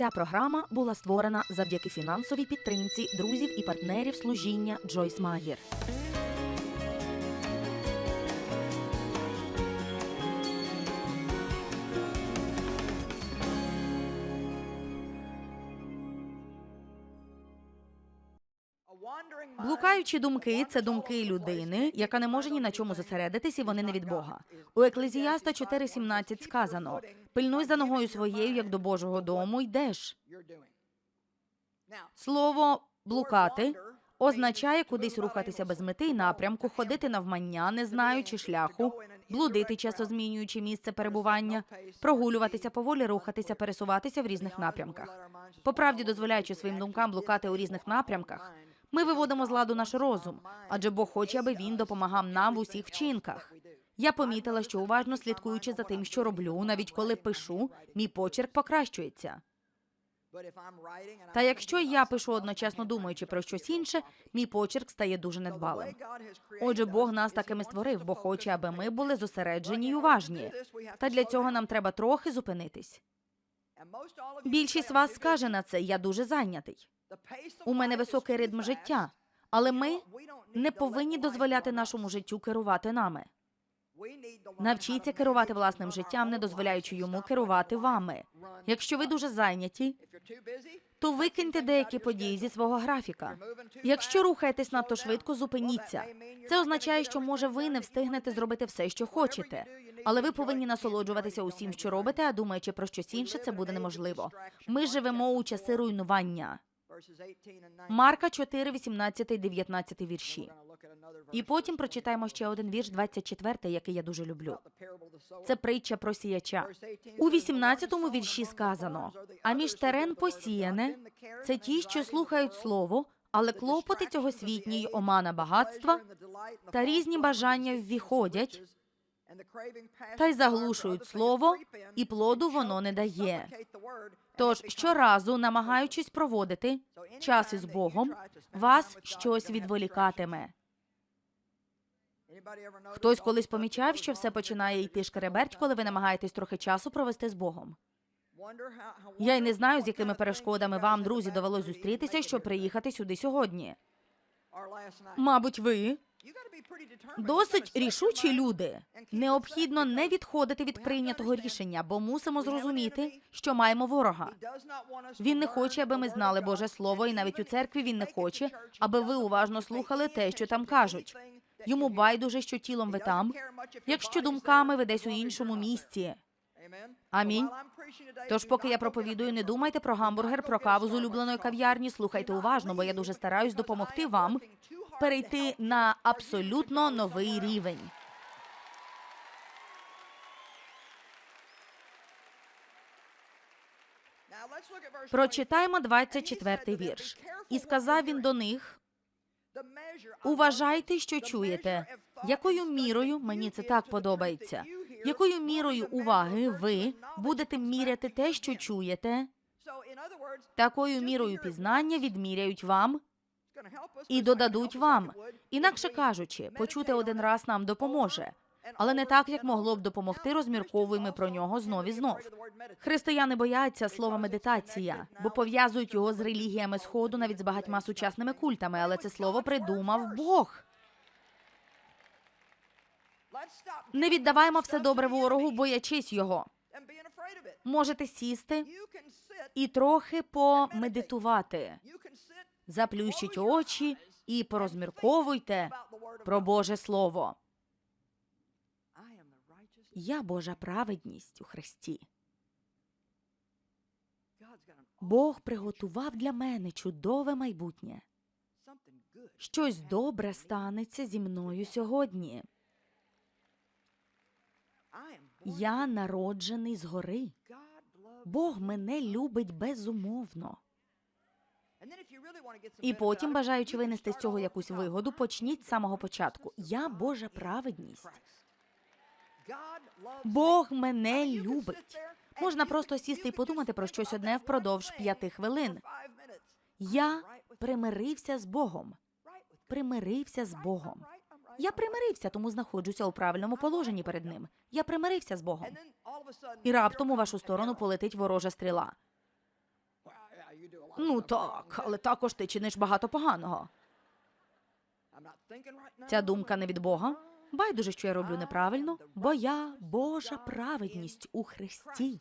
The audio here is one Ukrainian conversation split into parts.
Ця програма була створена завдяки фінансовій підтримці друзів і партнерів служіння Джойс Магір. Блукаючі думки це думки людини, яка не може ні на чому зосередитись, і вони не від Бога. У Еклезіаста 4.17 сказано: пильнуй за ногою своєю, як до Божого дому йдеш. Слово блукати означає кудись рухатися без мети й напрямку, ходити навмання, не знаючи шляху, блудити, часто змінюючи місце перебування, прогулюватися, поволі рухатися, пересуватися в різних напрямках. По правді, дозволяючи своїм думкам блукати у різних напрямках, ми виводимо з ладу наш розум, адже Бог хоче, аби він допомагав нам в усіх вчинках. Я помітила, що уважно слідкуючи за тим, що роблю, навіть коли пишу, мій почерк покращується. Та якщо я пишу одночасно думаючи про щось інше, мій почерк стає дуже недбалим. Отже, Бог нас такими створив, бо хоче, аби ми були зосереджені й уважні. Та для цього нам треба трохи зупинитись. Більшість вас скаже на це, я дуже зайнятий. У мене високий ритм життя, але ми не повинні дозволяти нашому життю керувати нами. Навчіться керувати власним життям, не дозволяючи йому керувати вами. Якщо ви дуже зайняті, то викиньте деякі події зі свого графіка. Якщо рухаєтесь надто швидко, зупиніться. Це означає, що може ви не встигнете зробити все, що хочете. Але ви повинні насолоджуватися усім, що робите, а думаючи про щось інше, це буде неможливо. Ми живемо у часи руйнування. Марка 4, 18, 19 вірші. І потім прочитаємо ще один вірш, 24, який я дуже люблю. Це притча про сіяча. У 18-му вірші сказано: а між терен посіяне це ті, що слухають слово, але клопоти цього світні й омана багатства та різні бажання ввіходять, та й заглушують слово, і плоду воно не дає. Тож щоразу, намагаючись проводити час із Богом, вас щось відволікатиме. Хтось колись помічав, що все починає йти шкереберть, коли ви намагаєтесь трохи часу провести з Богом. Я й не знаю, з якими перешкодами вам, друзі, довелось зустрітися, щоб приїхати сюди сьогодні. Мабуть, ви досить рішучі люди. Необхідно не відходити від прийнятого рішення, бо мусимо зрозуміти, що маємо ворога. Він не хоче, аби ми знали Боже Слово, і навіть у церкві він не хоче, аби ви уважно слухали те, що там кажуть. Йому байдуже, що тілом ви там, якщо думками ви десь у іншому місці. Амінь. Тож, поки я проповідую, не думайте про гамбургер, про каву з улюбленої кав'ярні. Слухайте уважно, бо я дуже стараюсь допомогти вам перейти на абсолютно новий рівень. Прочитаємо 24-й вірш. І сказав він до них: Уважайте, що чуєте. Якою мірою мені це так подобається? Якою мірою уваги ви будете міряти те, що чуєте? Такою мірою пізнання відміряють вам і додадуть вам. Інакше кажучи, почути один раз нам допоможе, але не так, як могло б допомогти, розмірковуємо про нього знов і знов. Християни бояться слова медитація, бо пов'язують його з релігіями сходу, навіть з багатьма сучасними культами. Але це слово придумав Бог. Не віддаваймо все добре ворогу, боячись його. Можете сісти і трохи помедитувати. Заплющіть очі і порозмірковуйте про Боже Слово. Я Божа праведність у Христі. Бог приготував для мене чудове майбутнє. Щось добре станеться зі мною сьогодні. Я народжений згори. Бог мене любить безумовно. І потім, бажаючи винести з цього якусь вигоду, почніть з самого початку. Я Божа праведність. Бог мене любить. Можна просто сісти і подумати про щось одне впродовж п'яти хвилин. Я примирився з Богом. Примирився з Богом. Я примирився, тому знаходжуся у правильному положенні перед ним. Я примирився з Богом. І раптом у вашу сторону полетить ворожа стріла. Ну так, але також ти чиниш багато поганого. Ця думка не від Бога. Байдуже, що я роблю неправильно, бо я Божа праведність у Христі.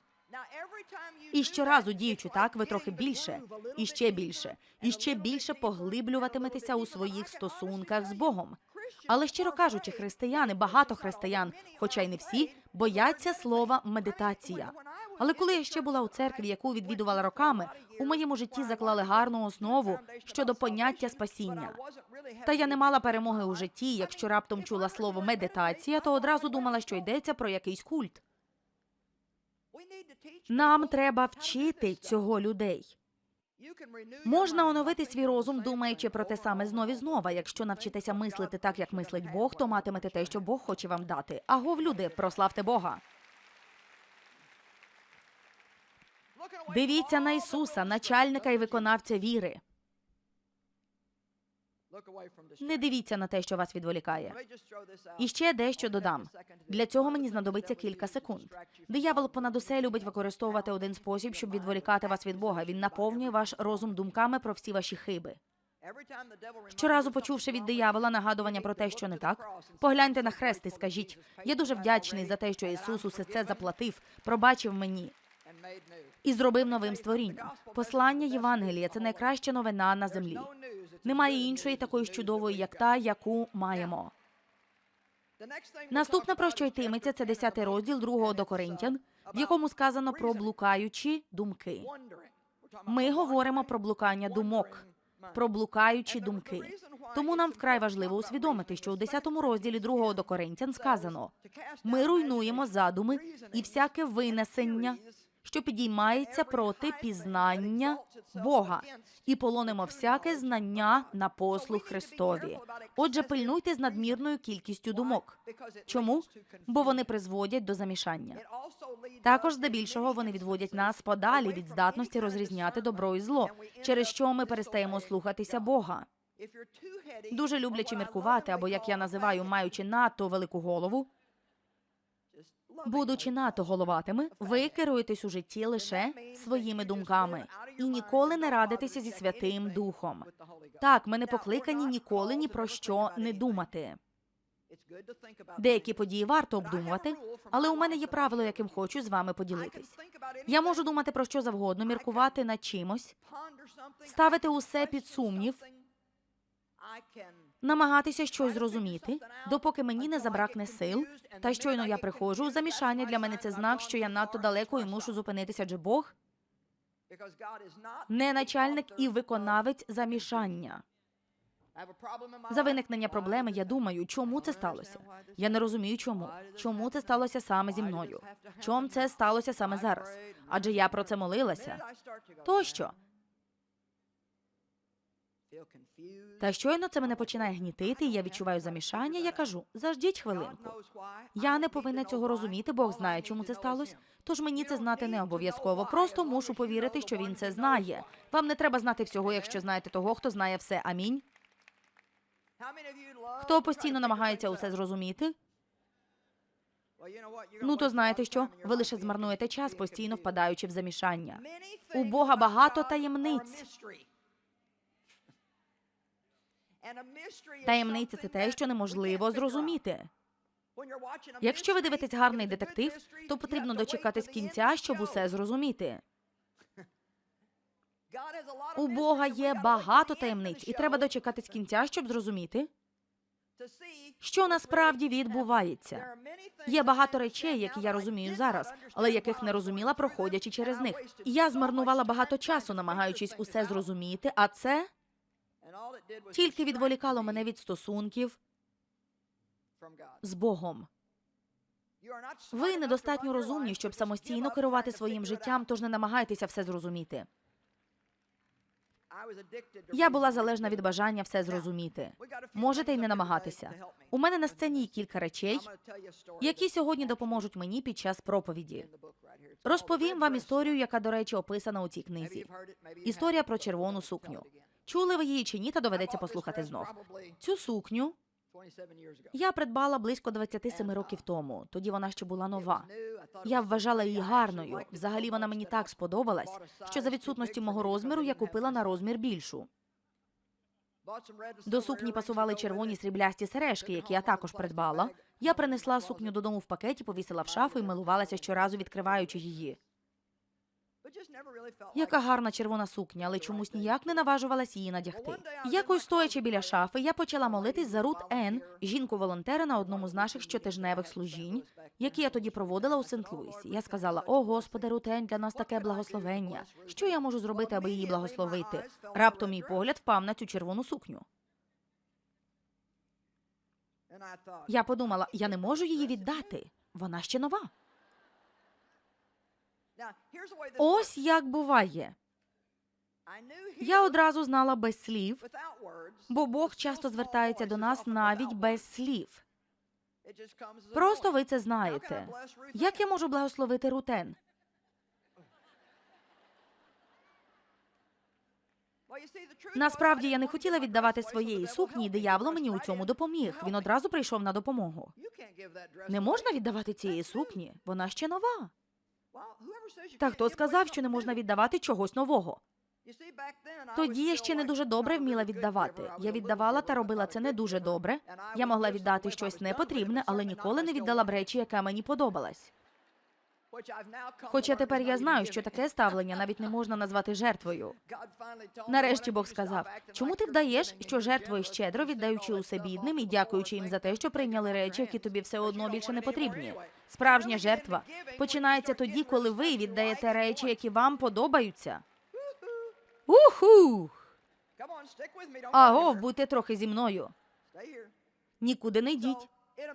І щоразу діючи так, ви трохи більше, і ще більше, і ще більше поглиблюватиметеся у своїх стосунках з Богом. Але щиро кажучи, християни, багато християн, хоча й не всі, бояться слова медитація. Але коли я ще була у церкві, яку відвідувала роками, у моєму житті заклали гарну основу щодо поняття спасіння. Та я не мала перемоги у житті. Якщо раптом чула слово медитація, то одразу думала, що йдеться про якийсь культ. Нам треба вчити цього людей. Можна оновити свій розум, думаючи про те саме знов і знова. Якщо навчитеся мислити так, як мислить Бог, то матимете те, що Бог хоче вам дати. Агов, люди, прославте Бога. Дивіться на Ісуса, начальника і виконавця віри. Не дивіться на те, що вас відволікає. І ще дещо додам. Для цього мені знадобиться кілька секунд. Диявол понад усе любить використовувати один спосіб, щоб відволікати вас від Бога. Він наповнює ваш розум думками про всі ваші хиби. Щоразу почувши від диявола нагадування про те, що не так, погляньте на хрест і скажіть: я дуже вдячний за те, що Ісус усе це заплатив, пробачив мені і зробив новим створінням. Послання Євангелія це найкраща новина на землі. Немає іншої такої чудової, як та, яку маємо. Наступне про що йтиметься, це 10 розділ 2 до Коринтян, в якому сказано про блукаючі думки. Ми говоримо про блукання думок, про блукаючі думки. Тому нам вкрай важливо усвідомити, що у 10 розділі 2 до Коринтян сказано: ми руйнуємо задуми і всяке винесення, що підіймається проти пізнання Бога, і полонимо всяке знання на послуг Христові. Отже, пильнуйте з надмірною кількістю думок. Чому? Бо вони призводять до замішання. Також здебільшого вони відводять нас подалі від здатності розрізняти добро і зло, через що ми перестаємо слухатися Бога. Дуже люблячи міркувати, або як я називаю, маючи надто велику голову, будучи надто головатими, ви керуєтесь у житті лише своїми думками і ніколи не радитеся зі Святим Духом. Так, ми не покликані ніколи ні про що не думати. Деякі події варто обдумувати, але у мене є правило, яким хочу з вами поділитись. Я можу думати про що завгодно, міркувати над чимось, ставити усе під сумнів, намагатися щось зрозуміти, допоки мені не забракне сил. Та щойно я приходжу замішання. Для мене це знак, що я надто далеко і мушу зупинитися. Адже Бог не начальник і виконавець замішання. За виникнення проблеми я думаю, чому це сталося. Я не розумію, чому. Чому це сталося саме зі мною? Чому це сталося саме зараз? Адже я про це молилася. Тощо. Та щойно це мене починає гнітити, і я відчуваю замішання. Я кажу: заждіть хвилинку. Я не повинна цього розуміти, Бог знає, чому це сталося. Тож мені це знати не обов'язково. Просто мушу повірити, що він це знає. Вам не треба знати всього, якщо знаєте того, хто знає все. Амінь. Хто постійно намагається усе зрозуміти? Ну то знаєте що? Ви лише змарнуєте час, постійно впадаючи в замішання. У Бога багато таємниць. Таємниця це те, що неможливо зрозуміти. Якщо ви дивитесь гарний детектив, то потрібно дочекатись кінця, щоб усе зрозуміти. У Бога є багато таємниць, і треба дочекатись кінця, щоб зрозуміти, що насправді відбувається. Є багато речей, які я розумію зараз, але яких не розуміла, проходячи через них. І Я змарнувала багато часу, намагаючись усе зрозуміти, а це тільки відволікало мене від стосунків з Богом. Ви недостатньо розумні, щоб самостійно керувати своїм життям, тож не намагайтеся все зрозуміти. Я була залежна від бажання все зрозуміти. Можете й не намагатися. У мене на сцені є кілька речей, які сьогодні допоможуть мені під час проповіді. Розповім вам історію, яка, до речі, описана у цій книзі. Історія про червону сукню. Чули ви її чи ні, та доведеться послухати знов. Цю сукню Я придбала близько 27 років тому. Тоді вона ще була нова. Я вважала її гарною. Взагалі вона мені так сподобалась, що за відсутності мого розміру я купила на розмір більшу. До сукні пасували червоні сріблясті сережки, які я також придбала. Я принесла сукню додому в пакеті, повісила в шафу і милувалася щоразу, відкриваючи її. Яка гарна червона сукня, але чомусь ніяк не наважувалась її надягти. Якось стоячи біля шафи, я почала молитись за Рут Ен, жінку-волонтера на одному з наших щотижневих служінь, які я тоді проводила у Сент-Луісі. Я сказала: О, Господи, Рут Ен, для нас таке благословення. Що я можу зробити, аби її благословити? Раптом мій погляд впав на цю червону сукню. Я подумала, я не можу її віддати. Вона ще нова. Ось як буває. Я одразу знала без слів, бо Бог часто звертається до нас навіть без слів. Просто ви це знаєте. Як я можу благословити Рутен? Насправді я не хотіла віддавати своєї сукні, і диявол мені у цьому допоміг. Він одразу прийшов на допомогу. Не можна віддавати цієї сукні, вона ще нова. Та хто сказав, що не можна віддавати чогось нового? Тоді я ще не дуже добре вміла віддавати. Я віддавала та робила це не дуже добре. Я могла віддати щось непотрібне, але ніколи не віддала б речі, яка мені подобалась. Хоча тепер я знаю, що таке ставлення навіть не можна назвати жертвою. Нарешті Бог сказав: чому ти вдаєш, що жертвуєш щедро, віддаючи усе бідним і дякуючи їм за те, що прийняли речі, які тобі все одно більше не потрібні? Справжня жертва починається тоді, коли ви віддаєте речі, які вам подобаються. Уху! Агов, будьте трохи зі мною. Нікуди не йдіть.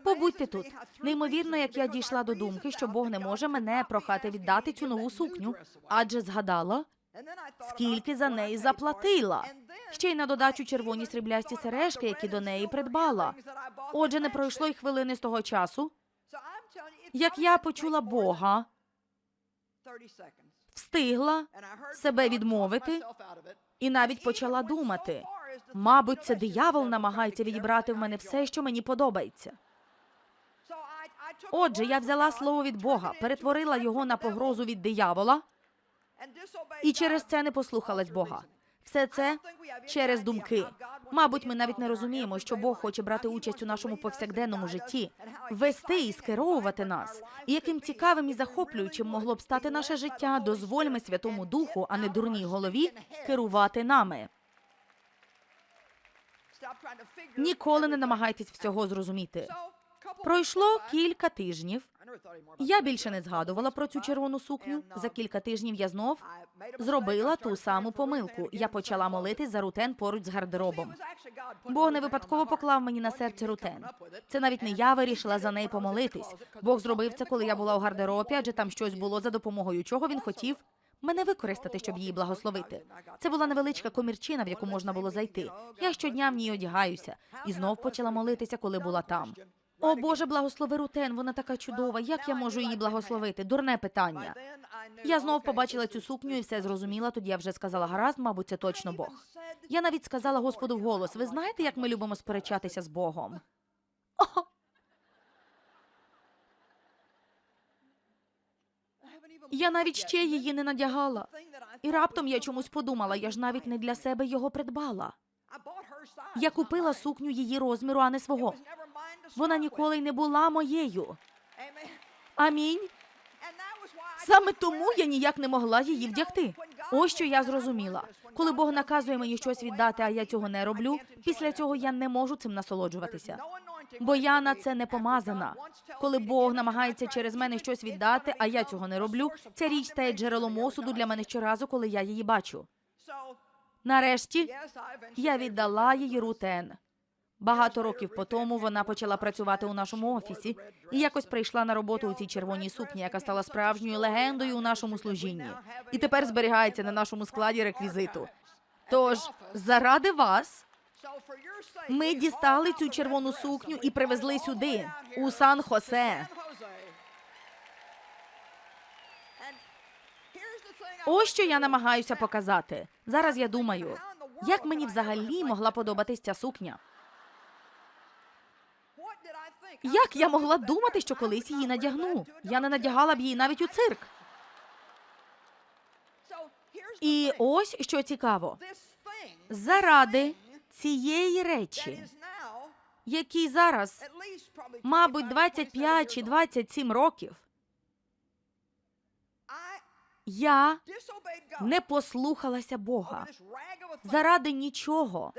Побудьте тут. Неймовірно, як я дійшла до думки, що Бог не може мене прохати віддати цю нову сукню, адже згадала, скільки за неї заплатила. Ще й на додачу червоні сріблясті сережки, які до неї придбала. Отже, не пройшло й хвилини з того часу, як я почула Бога, встигла себе відмовити і навіть почала думати. Мабуть, це диявол намагається відібрати в мене все, що мені подобається. Отже, я взяла слово від Бога, перетворила його на погрозу від диявола і через це не послухалась Бога. Все це через думки. Мабуть, ми навіть не розуміємо, що Бог хоче брати участь у нашому повсякденному житті, вести і скеровувати нас. І яким цікавим і захоплюючим могло б стати наше життя, дозвольме Святому Духу, а не дурній голові, керувати нами. Ніколи не намагайтесь всього зрозуміти. Пройшло кілька тижнів. Я більше не згадувала про цю червону сукню. За кілька тижнів я знов зробила ту саму помилку. Я почала молитись за рутен поруч з гардеробом. Бог не випадково поклав мені на серце рутен. Це навіть не я вирішила за неї помолитись. Бог зробив це, коли я була у гардеробі, адже там щось було за допомогою чого він хотів мене використати, щоб її благословити. Це була невеличка комірчина, в яку можна було зайти. Я щодня в ній одягаюся і знов почала молитися, коли була там. О Боже, благослови Рутен, вона така чудова. Як я можу її благословити? Дурне питання. Я знов побачила цю сукню і все зрозуміла. Тоді я вже сказала гаразд, мабуть, це точно Бог. Я навіть сказала Господу вголос: ви знаєте, як ми любимо сперечатися з Богом? О! Я навіть ще її не надягала. І раптом я чомусь подумала, я ж навіть не для себе його придбала. Я купила сукню її розміру, а не свого. Вона ніколи не була моєю. Амінь. Саме тому я ніяк не могла її вдягти. Ось що я зрозуміла. Коли Бог наказує мені щось віддати, а я цього не роблю. Після цього я не можу цим насолоджуватися. Бо я на це не помазана. Коли Бог намагається через мене щось віддати, а я цього не роблю. Ця річ стає джерелом осуду для мене щоразу, коли я її бачу. Нарешті я віддала її Рутен. Багато років по тому вона почала працювати у нашому офісі і якось прийшла на роботу у цій червоній сукні, яка стала справжньою легендою у нашому служінні, і тепер зберігається на нашому складі реквізиту. Тож, заради вас, ми дістали цю червону сукню і привезли сюди, у Сан-Хосе. Ось що я намагаюся показати. Зараз я думаю, як мені взагалі могла подобатись ця сукня. Як я могла думати, що колись її надягну? Я не надягала б її навіть у цирк. І ось що цікаво: заради цієї речі, якій зараз, мабуть, 25 чи 27 років, я не послухалася Бога заради нічого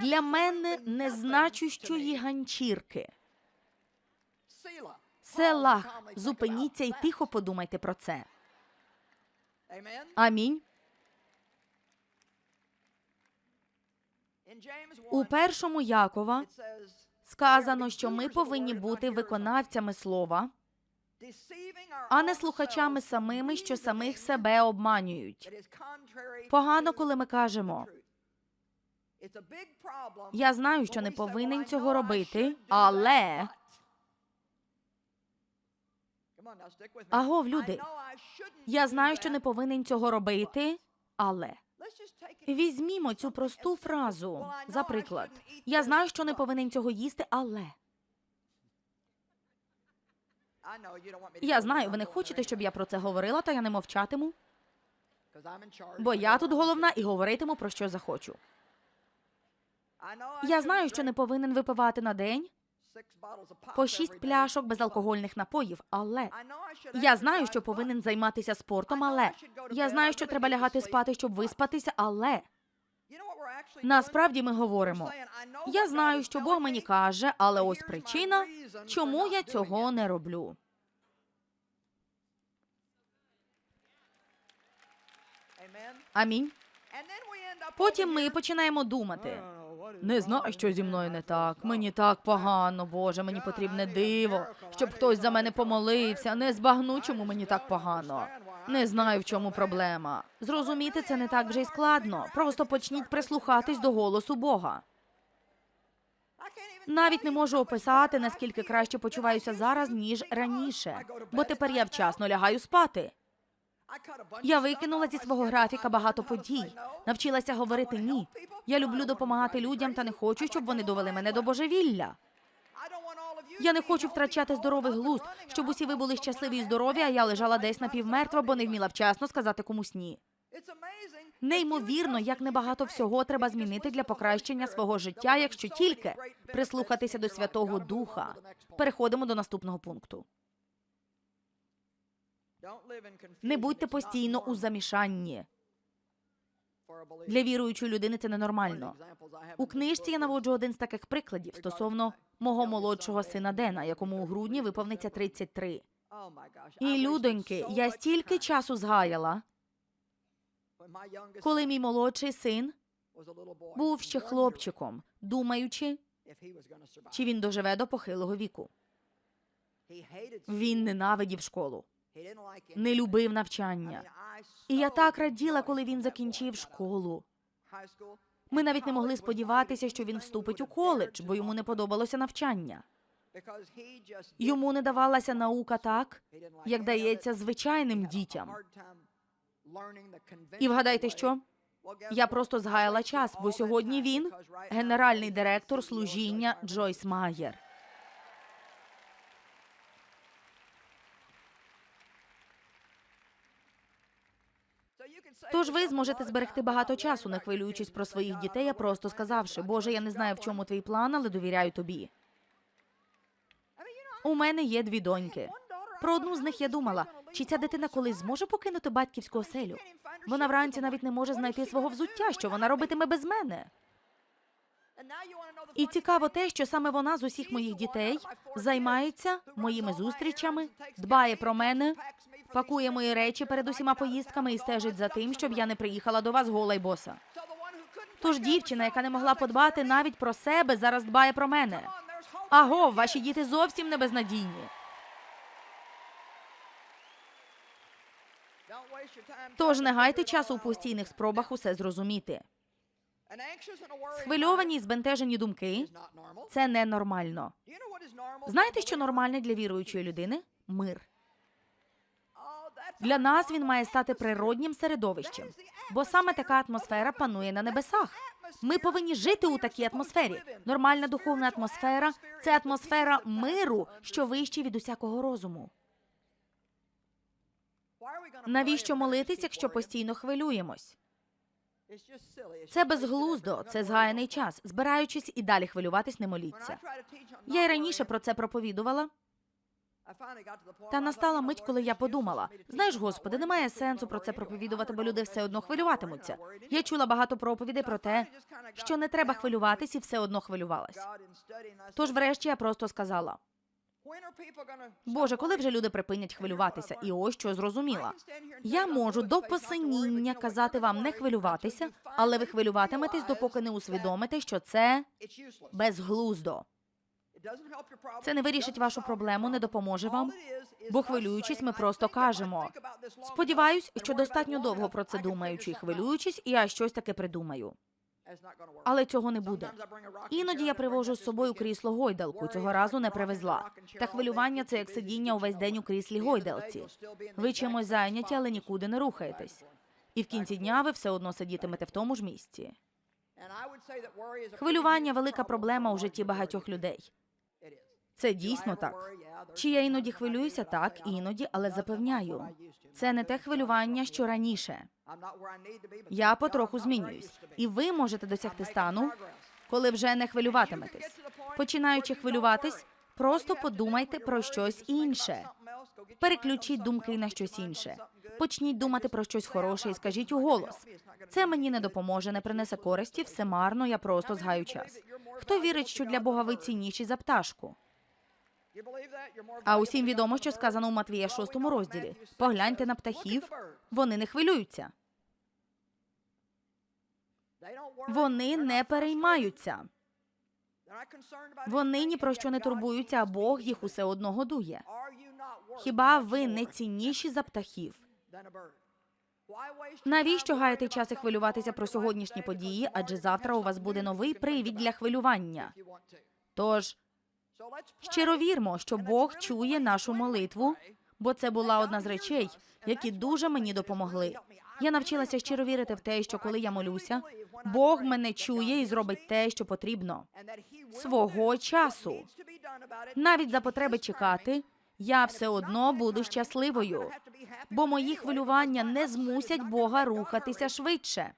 для мене незначущої ганчірки. Селах, зупиніться і тихо подумайте про це. Амінь. У першому Якова сказано, що ми повинні бути виконавцями слова, а не слухачами самими, що самих себе обманюють. Погано, коли ми кажемо, я знаю, що не повинен цього робити, але агов, люди, я знаю, що не повинен цього робити, але візьмімо цю просту фразу. За приклад, я знаю, що не повинен цього їсти, але я знаю, ви не хочете, щоб я про це говорила, та я не мовчатиму, бо я тут головна і говоритиму про що захочу. Я знаю, що не повинен випивати на день по шість пляшок безалкогольних напоїв, але я знаю, що повинен займатися спортом, але я знаю, що треба лягати спати, щоб виспатися, але насправді ми говоримо. Я знаю, що Бог мені каже, але ось причина, чому я цього не роблю. Амінь. Потім ми починаємо думати. Не знаю, що зі мною не так. Мені так погано, Боже, мені потрібне диво, щоб хтось за мене помолився. Не збагну, чому мені так погано. Не знаю, в чому проблема. Зрозуміти це не так вже й складно. Просто почніть прислухатись до голосу Бога. Навіть не можу описати, наскільки краще почуваюся зараз, ніж раніше, бо тепер я вчасно лягаю спати. Я викинула зі свого графіка багато подій, навчилася говорити ні. Я люблю допомагати людям та не хочу, щоб вони довели мене до божевілля. Я не хочу втрачати здоровий глузд, щоб усі ви були щасливі і здорові, а я лежала десь напівмертва, бо не вміла вчасно сказати комусь ні. Неймовірно, як небагато всього треба змінити для покращення свого життя, якщо тільки прислухатися до Святого Духа. Переходимо до наступного пункту. Не будьте постійно у замішанні. Для віруючої людини це ненормально. У книжці я наводжу один з таких прикладів стосовно мого молодшого сина Дена, якому у грудні виповниться 33. І людоньки, я стільки часу згаяла, коли мій молодший син був ще хлопчиком, думаючи, чи він доживе до похилого віку. Він ненавидів школу, не любив навчання. І я так раділа, коли він закінчив школу. Ми навіть не могли сподіватися, що він вступить у коледж, бо йому не подобалося навчання. Йому не давалася наука так, як дається звичайним дітям. І вгадайте, що я просто згаяла час, бо сьогодні він генеральний директор служіння Джойс Майер. Тож ви зможете зберегти багато часу, не хвилюючись про своїх дітей, а просто сказавши, Боже, я не знаю, в чому твій план, але довіряю тобі. У мене є дві доньки. Про одну з них я думала, чи ця дитина колись зможе покинути батьківську оселю. Вона вранці навіть не може знайти свого взуття, що вона робитиме без мене. І цікаво те, що саме вона з усіх моїх дітей займається моїми зустрічами, дбає про мене, пакує мої речі перед усіма поїздками і стежить за тим, щоб я не приїхала до вас гола й боса. Тож дівчина, яка не могла подбати навіть про себе, зараз дбає про мене. Аго, ваші діти зовсім не безнадійні. Тож не гайте часу у постійних спробах усе зрозуміти. Схвильовані і збентежені думки це ненормально. Знаєте, що нормальне для віруючої людини? Мир. Для нас він має стати природнім середовищем, бо саме така атмосфера панує на небесах. Ми повинні жити у такій атмосфері. Нормальна духовна атмосфера це атмосфера миру, що вище від усякого розуму. Навіщо молитись, якщо постійно хвилюємось? Це безглуздо, це згаяний час. Збираючись і далі хвилюватись, не моліться. Я й раніше про це проповідувала. Та настала мить, коли я подумала: знаєш, господи, немає сенсу про це проповідувати, бо люди все одно хвилюватимуться. Я чула багато проповідей про те, що не треба хвилюватись, і все одно хвилювалась. Тож, врешті, я просто сказала: Боже, коли вже люди припинять хвилюватися? І ось що зрозуміла. Я можу до посиніння казати вам не хвилюватися, але ви хвилюватиметесь, допоки не усвідомите, що це безглуздо. Це не вирішить вашу проблему, не допоможе вам. Бо хвилюючись, ми просто кажемо. Сподіваюсь, що достатньо довго про це думаючи і хвилюючись, і я щось таке придумаю. Але цього не буде. Іноді я привожу з собою крісло гойдалку. Цього разу не привезла. Та хвилювання це як сидіння увесь день у кріслі гойдалці. Ви чимось зайняті, але нікуди не рухаєтесь. І в кінці дня ви все одно сидітимете в тому ж місці. Хвилювання велика проблема у житті багатьох людей. Це дійсно так. Чи я іноді хвилююся? Так, іноді, але запевняю, це не те хвилювання, що раніше. Я потроху змінююсь, і ви можете досягти стану, коли вже не хвилюватиметесь. Починаючи хвилюватись, просто подумайте про щось інше. Переключіть думки на щось інше. Почніть думати про щось хороше і скажіть у голос. Це мені не допоможе, не принесе користі, все марно, я просто згаю час. Хто вірить, що для Бога ви цінніші за пташку? А усім відомо, що сказано у Матвія 6 розділі. Погляньте на птахів, вони не хвилюються. Вони не переймаються. Вони ні про що не турбуються, а Бог їх усе одно годує. Хіба ви не цінніші за птахів? Навіщо гаяти час і хвилюватися про сьогоднішні події? Адже завтра у вас буде новий привід для хвилювання. Тож щиро вірмо, що Бог чує нашу молитву, бо це була одна з речей, які дуже мені допомогли. Я навчилася щиро вірити в те, що коли я молюся, Бог мене чує і зробить те, що потрібно свого часу. Навіть за потреби чекати, я все одно буду щасливою, бо мої хвилювання не змусять Бога рухатися швидше.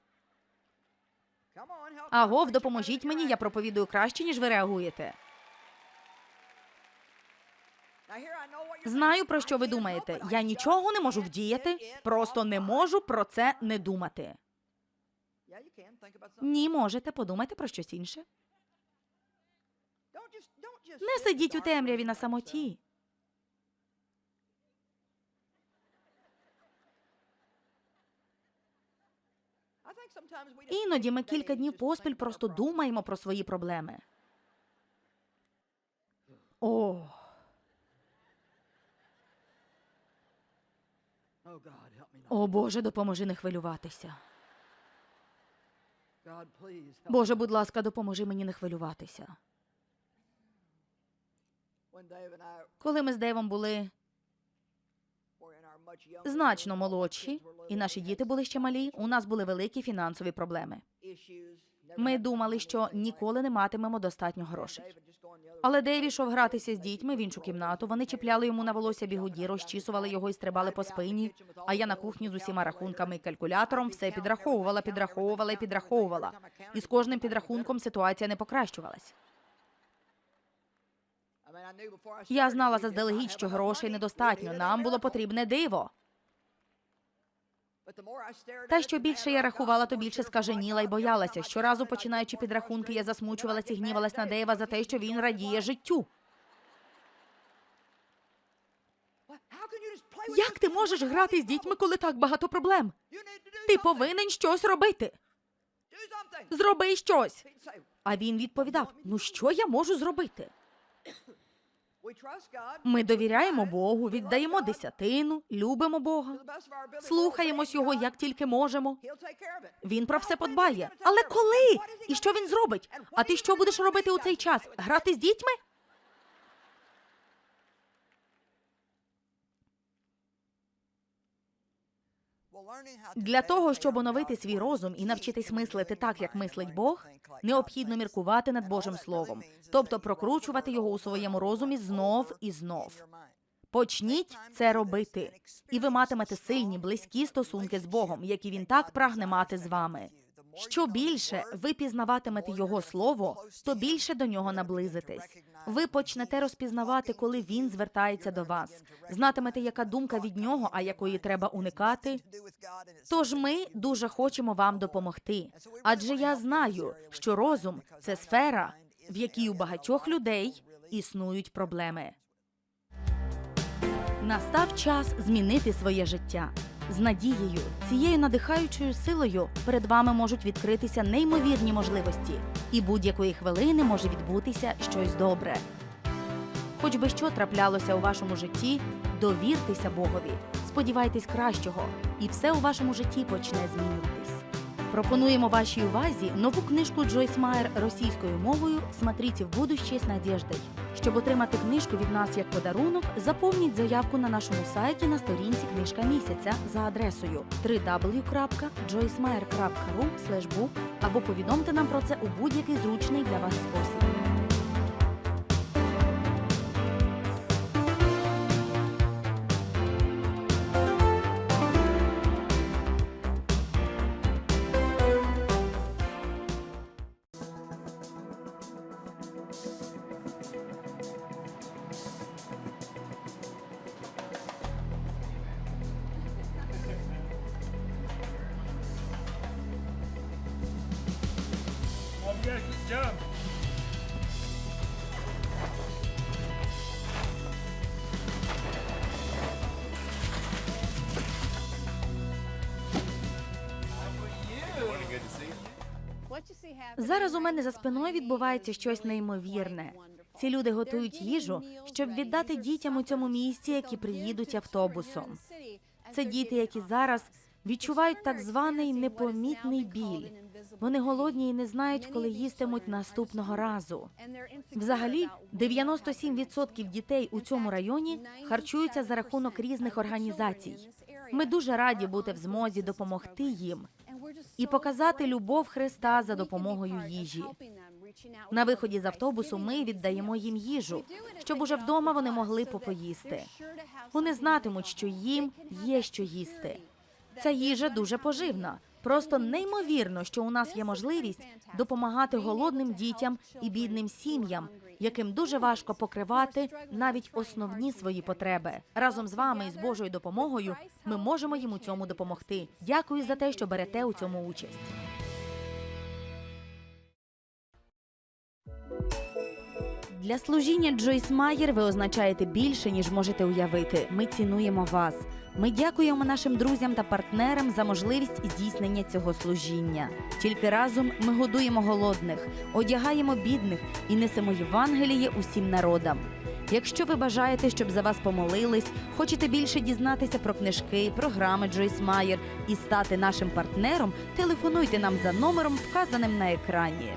Агов, допоможіть мені, я проповідую краще, ніж ви реагуєте. Знаю, про що ви думаєте. Я нічого не можу вдіяти, просто не можу про це не думати. Ні, можете, подумайте про щось інше. Не сидіть у темряві на самоті. Іноді ми кілька днів поспіль просто думаємо про свої проблеми. О, о Боже, допоможи не хвилюватися. Боже, будь ласка, допоможи мені не хвилюватися. Коли ми з Дейвом були значно молодші, і наші діти були ще малі, у нас були великі фінансові проблеми. Ми думали, що ніколи не матимемо достатньо грошей. Але Дейв ішов гратися з дітьми в іншу кімнату. Вони чіпляли йому на волосся бігуді, розчісували його і стрибали по спині. А я на кухні з усіма рахунками і калькулятором все підраховувала, підраховувала і підраховувала. І з кожним підрахунком ситуація не покращувалась. Я знала заздалегідь, що грошей недостатньо. Нам було потрібне диво. Та що більше я рахувала, то більше скаженіла і боялася. Щоразу, починаючи підрахунки, я засмучувалась і гнівалась на Дейва за те, що він радіє життю. Як ти можеш грати з дітьми, коли так багато проблем? Ти повинен щось робити. Зроби щось. А він відповідав: Ну що я можу зробити? Ми довіряємо Богу, віддаємо десятину, любимо Бога, слухаємось його, як тільки можемо. Він про все подбає. Але коли? І що він зробить? А ти що будеш робити у цей час? Грати з дітьми? Для того, щоб оновити свій розум і навчитись мислити так, як мислить Бог, необхідно міркувати над Божим Словом, тобто прокручувати його у своєму розумі знов і знов. Почніть це робити, і ви матимете сильні, близькі стосунки з Богом, які він так прагне мати з вами. Що більше ви пізнаватимете його слово, то більше до нього наблизитесь. Ви почнете розпізнавати, коли він звертається до вас, знатимете, яка думка від нього, а якої треба уникати. Тож ми дуже хочемо вам допомогти. Адже я знаю, що розум це сфера, в якій у багатьох людей існують проблеми. Настав час змінити своє життя. З надією, цією надихаючою силою перед вами можуть відкритися неймовірні можливості, і будь-якої хвилини може відбутися щось добре. Хоч би що траплялося у вашому житті, довіртеся Богові, сподівайтесь кращого, і все у вашому житті почне змінюватись. Пропонуємо вашій увазі нову книжку Джойс Майер російською мовою «Смотрите в будущее з надеждой». Щоб отримати книжку від нас як подарунок, заповніть заявку на нашому сайті на сторінці Книжка місяця за адресою www.joycemeyer.ru або повідомте нам про це у будь-який зручний для вас спосіб. Зараз у мене за спиною відбувається щось неймовірне. Ці люди готують їжу, щоб віддати дітям у цьому місті, які приїдуть автобусом. Це діти, які зараз відчувають так званий непомітний біль. Вони голодні і не знають, коли їстимуть наступного разу. Взагалі, 97% дітей у цьому районі харчуються за рахунок різних організацій. Ми дуже раді бути в змозі допомогти їм і показати любов Христа за допомогою їжі. На виході з автобусу ми віддаємо їм їжу, щоб уже вдома вони могли попоїсти. Вони знатимуть, що їм є що їсти. Ця їжа дуже поживна. Просто неймовірно, що у нас є можливість допомагати голодним дітям і бідним сім'ям, яким дуже важко покривати навіть основні свої потреби. Разом з вами і з Божою допомогою ми можемо їм у цьому допомогти. Дякую за те, що берете у цьому участь. Для служіння Джойс Майер ви означаєте більше, ніж можете уявити. Ми цінуємо вас. Ми дякуємо нашим друзям та партнерам за можливість здійснення цього служіння. Тільки разом ми годуємо голодних, одягаємо бідних і несемо Євангеліє усім народам. Якщо ви бажаєте, щоб за вас помолились, хочете більше дізнатися про книжки, програми Джойс Майер і стати нашим партнером, телефонуйте нам за номером, вказаним на екрані.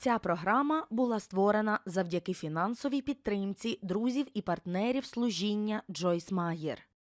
Ця програма була створена завдяки фінансовій підтримці друзів і партнерів служіння Джойс Майер.